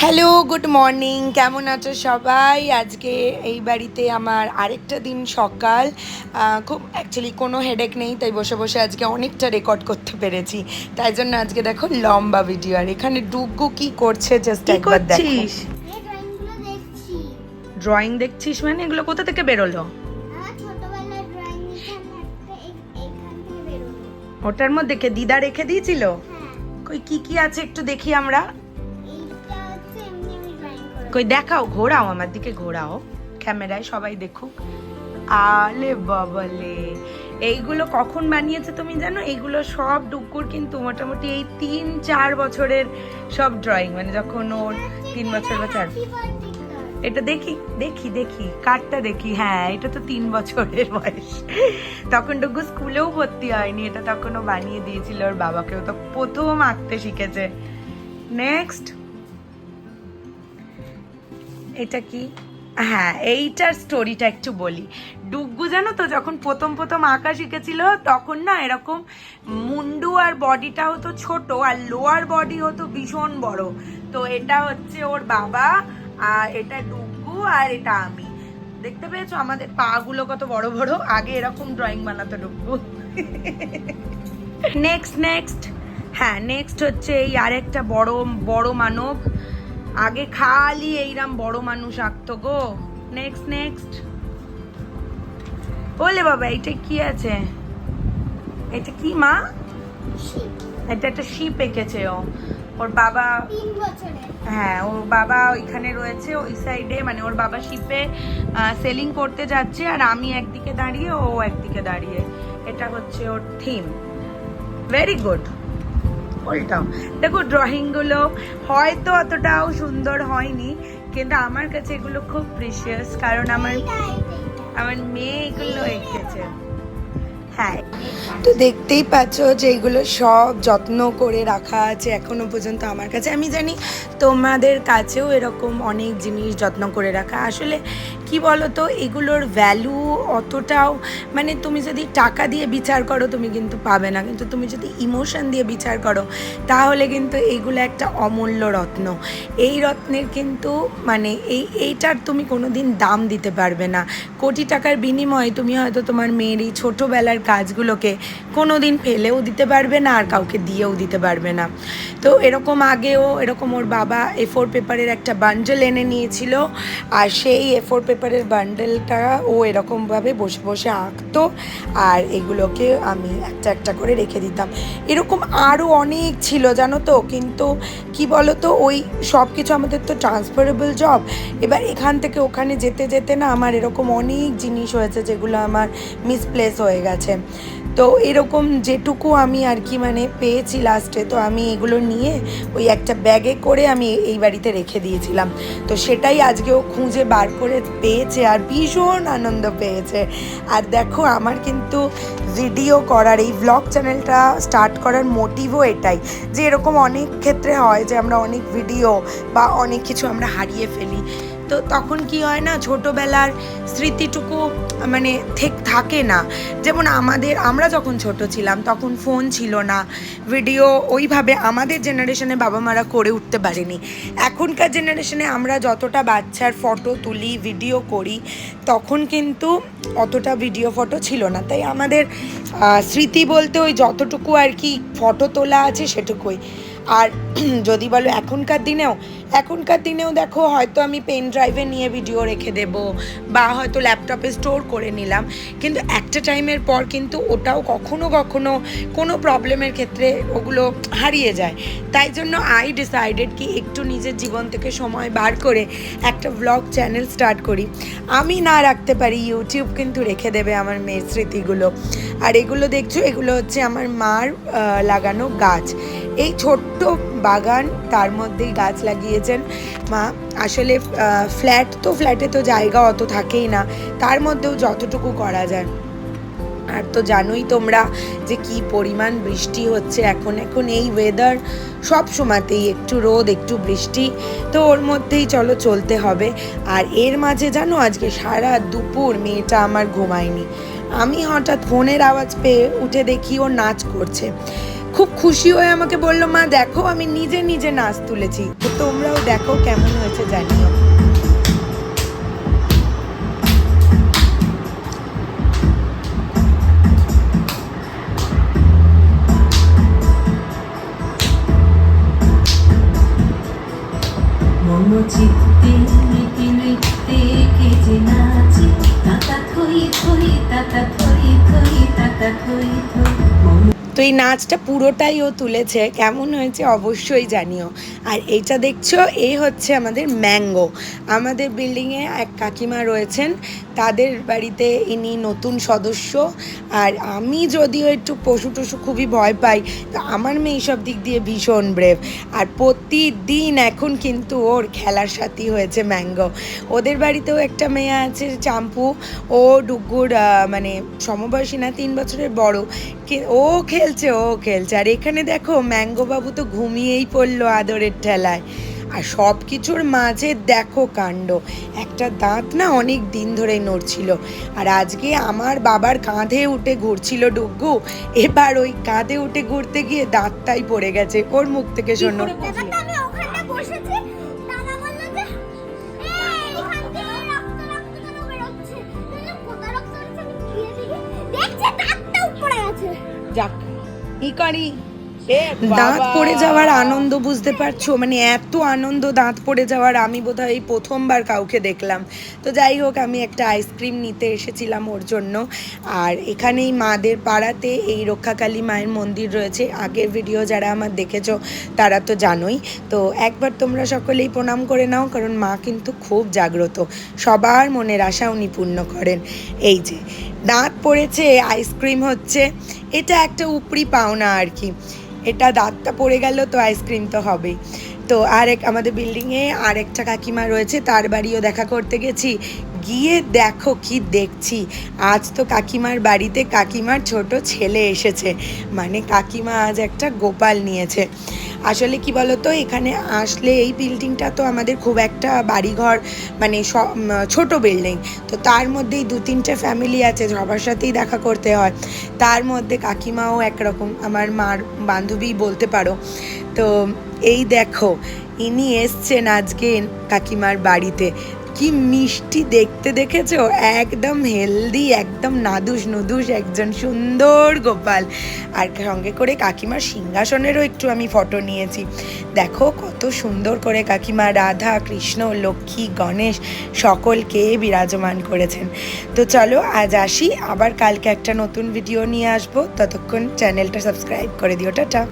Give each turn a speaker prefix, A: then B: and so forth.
A: Hello good morning কেমন আছো সবাই? আজকে এই বাড়িতে আমার আরেকটা দিন সকাল। খুব অ্যাকচুয়ালি কোনো হেডেক নেই তাই বসে বসে আজকে অনেকটা রেকর্ড করতে পেরেছি। তাই জন্য আজকে দেখো লম্বা ভিডিও আর এখানে ডুগ্গু কি করছে জাস্ট একবার দেখো।
B: করছিস?
C: এই ড্রয়িংগুলো দেখছি।
B: ড্রয়িং দেখছিস মানে? এগুলো কোথা থেকে বেরোলো। ওটার মধ্যে কে? দিদা রেখে দিয়েছিল?
C: হ্যাঁ।
B: কই কি কি আছে একটু দেখি আমরা। কই, দেখাও, ঘোরাও, আমার দিকে ঘোরাও। ক্যামেরায় সবাই দেখুক। আলে বাবালে, এইগুলো কখন বানিয়েছে তুমি জানো? এইগুলো সব ডুকুর কিন্তু মোটামুটি এই তিন, চার বছরের সব ড্রয়িং মানে যখন ওর তিন বছর বা চার এটা দেখি দেখি দেখি, কার্ডটা দেখি। হ্যাঁ এটা তো তিন বছরের বয়স। তখন টুকু স্কুলেও ভর্তি হয়নি, এটা তখনও বানিয়ে দিয়েছিল ওর বাবাকেও তো প্রথম আঁকতে শিখেছে। নেক্সট এটা কি? হ্যাঁ এইটার স্টোরিটা একটু বলি। ডুগ্গু জানো তো, যখন প্রথম প্রথম আঁকা শিখেছিল, তখন না এরকম মুন্ডু আর বডিটা হতো ছোট, আর লোয়ার বডি হতো ভীষণ বড়। তো এটা হচ্ছে ওর বাবা, আর এটা ডুগ্গু আর এটা আমি। দেখতে পেয়েছ? আমাদের পা গুলো কত বড় বড়। আগে এরকম ড্রয়িং বানাতো ডুগ্গু নেক্সট নেক্সট হ্যাঁ নেক্সট হচ্ছে এই আরেকটা বড় বড় মানব। আগে খালি এইরাম বড় মানুষ আঁকতো গো। নেক্সট নেক্সট বলে বাবা এটা কি আছে? এটা কি মা? এটা একটা শিপ এঁকেছে ও। ওর বাবা হ্যাঁ ওর বাবা ওইখানে রয়েছে ওই সাইডে মানে ওর বাবা শিপে সেলিং করতে যাচ্ছে আর আমি একদিকে দাঁড়িয়ে ও একদিকে দাঁড়িয়ে। এটা হচ্ছে ওর থিম ভেরি গুড ওইটাও দেখো ড্রয়িংগুলো হয়তো অতটাও সুন্দর হয়নি, কিন্তু আমার কাছে এগুলো খুব প্রিশিয়াস কারণ আমার। আমার মেয়ে এগুলো এঁকেছে। হ্যাঁ।
A: তো দেখতেই পাচ্ছ যে এগুলো সব যত্ন করে রাখা আছে এখনও পর্যন্ত আমার কাছে। আমি জানি তোমাদের কাছেও এরকম অনেক জিনিস যত্ন করে রাখা। আসলে কি বলো তো এগুলোর ভ্যালু অতটাও মানে তুমি যদি টাকা দিয়ে বিচার করো, তুমি কিন্তু পাবে না। কিন্তু তুমি যদি ইমোশন দিয়ে বিচার করো, তাহলে কিন্তু এইগুলো একটা অমূল্য রত্ন। এই রত্নের কিন্তু মানে এই, এইটার তুমি কোনো দিন দাম দিতে পারবে না। কোটি টাকার বিনিময়ে তুমি হয়তো তোমার মেয়ের এই ছোটোবেলার কাজগুলোকে কোনো দিন ফেলেও দিতে পারবে না, আর কাউকে দিয়েও দিতে পারবে না। তো এরকম আগেও, এরকম ওর বাবা এ ফোর পেপারের একটা বান্ডেল এনে নিয়েছিল, আর সেই এ ফোর পেপারের বান্ডেলটা ও এরকমভাবে বসে বসে আঁকতো, আর এগুলোকে আমি একটা একটা করে রেখে দিতাম। এরকম আরও অনেক ছিল, জানো তো? কিন্তু কি বলো তো ওই সব কিছু আমাদের তো ট্রান্সফারেবল জব এবার এখান থেকে ওখানে যেতে যেতে না আমার এরকম অনেক জিনিস হয়েছে যেগুলো আমার মিসপ্লেস হয়ে গেছে। তো এরকম যেটুকু আমি আর কি মানে পেয়েছি লাস্টে তো আমি এগুলো নিয়ে ওই একটা ব্যাগে করে আমি এই বাড়িতে রেখে দিয়েছিলাম। তো সেটাই আজকেও খুঁজে বার করে পেয়েছে আর ভীষণ আনন্দ পেয়েছে। আর দেখো আমার কিন্তু ভিডিও করার, এই ব্লগ চ্যানেলটা স্টার্ট করার মোটিভও এটাই যে এরকম অনেক ক্ষেত্রে হয় যে আমরা অনেক ভিডিও বা অনেক কিছু আমরা হারিয়ে ফেলি। তো তখন কি হয় না, ছোটোবেলার স্মৃতিটুকু মানে থাকে না। যেমন আমাদের, আমরা যখন ছোট ছিলাম, তখন ফোন ছিল না। ভিডিও ওইভাবে আমাদের জেনারেশনে বাবা মারা করে উঠতে পারেনি। এখনকার জেনারেশনে আমরা যতটা বাচ্চার ফটো তুলি ভিডিও করি, তখন কিন্তু অতটা ভিডিও ফটো ছিল না। তাই আমাদের স্মৃতি বলতে ওই যতটুকু আর কি ফটো তোলা আছে সেটুকুই। আর যদি বলো এখনকার দিনেও এখনকার দিনেও দেখো হয়তো আমি পেন ড্রাইভে নিয়ে ভিডিও রেখে দেব বা হয়তো ল্যাপটপে স্টোর করে নিলাম। কিন্তু একটা টাইমের পর কিন্তু ওটাও কখনো কখনো কোনো প্রবলেমের ক্ষেত্রে ওগুলো হারিয়ে যায়। তাই জন্য আই ডিসাইডেড কি একটু নিজের জীবন থেকে সময় বার করে একটা ব্লগ চ্যানেল স্টার্ট করি। আমি না রাখতে পারি ইউটিউব কিন্তু রেখে দেবে আমার মেয়ের স্মৃতিগুলো। আর এগুলো দেখছ, এগুলো হচ্ছে আমার মার লাগানো গাছ। এই ছোট্ট বাগান তার মধ্যেই গাছ লাগিয়েছেন। মা, আসলে ফ্ল্যাট তো ফ্ল্যাটে তো জায়গা অত থাকেই না, তার মধ্যেও যতটুকু করা যায়। আর তো জানোই তোমরা যে কি পরিমাণ বৃষ্টি হচ্ছে, এখন এখন এই ওয়েদার সব সময়তেই একটু রোদ, একটু বৃষ্টি, তো ওর মধ্যেই চলো চলতে হবে। আর এর মাঝে জানো, আজকে সারা দুপুর মেয়েটা আমার ঘুমায়নি। আমি হঠাৎ ফোনের আওয়াজ পেয়ে উঠে দেখি ও নাচ করছে। খুব খুশি হয়ে আমাকে বলল, মা, দেখো, আমি নিজে নিজে নাচ তুলেছি। তো তোমরাও দেখো কেমন হয়েছে, জানিও।
D: নীতি নৃত্যে, কে যে থই।
A: তো এই নাচটা পুরোটাই ও তুলেছে। কেমন হয়েছে অবশ্যই জানিও। আর এইটা দেখছ, এই হচ্ছে আমাদের ম্যাঙ্গো। আমাদের বিল্ডিংয়ে এক কাকিমা রয়েছেন তাদের বাড়িতে ইনি নতুন সদস্য। আর আমি যদিও একটু পশু টশু খুবই ভয় পাই, তো আমার মেয়ে সব দিক দিয়ে ভীষণ ব্রেভ আর প্রতিদিন এখন কিন্তু ওর খেলার সাথী হয়েছে ম্যাঙ্গো। ওদের বাড়িতেও একটা মেয়ে আছে চাম্পু। ও ডুগুর মানে সমবয়সী না, তিন বছরের বড়। ও খেলছে ও খেলছে। আর এখানে দেখো ম্যাঙ্গো বাবু তো ঘুমিয়েই পড়ল আদরের ঠেলায়। আর সব কিছুর মাঝে দেখো কাণ্ড। একটা দাঁত না অনেক দিন ধরেই নড়ছিল। আর আজকে আমার বাবার কাঁধে উঠে ঘুরছিল ডুগ্গু এবার ওই কাঁধে উঠে ঘুরতে গিয়ে দাঁতটাই পড়ে গেছে। ওর মুখ থেকে শোনো?
B: যাক ই করি
A: দাঁত। পড়ে যাওয়ার আনন্দ বুঝতে পারছ? মানে এত আনন্দ দাঁত পড়ে যাওয়ার আমি বোধহয় এই প্রথমবার কাউকে দেখলাম। তো যাই হোক আমি একটা আইসক্রিম নিতে এসেছিলাম ওর জন্য। আর এখানেই মাদের পাড়াতে এই রক্ষাকালী মায়ের মন্দির রয়েছে। আগের ভিডিও যারা আমার দেখেছ তারা তো জানোই। তো একবার তোমরা সকলেই প্রণাম করে নাও কারণ মা কিন্তু খুব জাগ্রত। সবার মনের আশা উনি পূর্ণ করেন। এই যে দাঁত পড়েছে, আইসক্রিম হচ্ছে। এটা একটা উপরি পাওনা আর কি। এটা দাঁতটা পড়ে গেল তো আইসক্রিম তো হবেই। তো আর এক আমাদের বিল্ডিংয়ে আরেকটা কাকিমা রয়েছে, তার বাড়িও দেখা করতে গেছি। গিয়ে দেখো কি দেখছি। আজ তো কাকিমার বাড়িতে কাকিমার ছোট ছেলে এসেছে। মানে কাকিমা আজ একটা গোপাল নিয়েছে। আসলে কি বলতো, এখানে আসলে এই বিল্ডিংটা তো আমাদের খুব একটা বাড়িঘর মানে ছোট বিল্ডিং তো তার মধ্যেই দু তিনটে ফ্যামিলি আছে, সবার সাথেই দেখা করতে হয়। তার মধ্যে কাকিমাও একরকম, আমার মার বান্ধবী বলতে পারো। তো এই দেখো, ইনি এসছেন আজকে কাকিমার বাড়িতে। কি মিষ্টি দেখতে দেখেছ? একদম হেলদি একদম নাদুস নুদুস, একজন সুন্দর গোপাল। আর সঙ্গে করে কাকিমার সিংহাসনেরও একটু আমি ফটো নিয়েছি। দেখো কত সুন্দর করে কাকিমা রাধা, কৃষ্ণ, লক্ষ্মী, গণেশ সকলকে বিরাজমান করেছেন। তো চলো আজ আসি, আবার কালকে একটা নতুন ভিডিও নিয়ে আসব। ততক্ষণ চ্যানেলটা সাবস্ক্রাইব করে দিও। টাটা।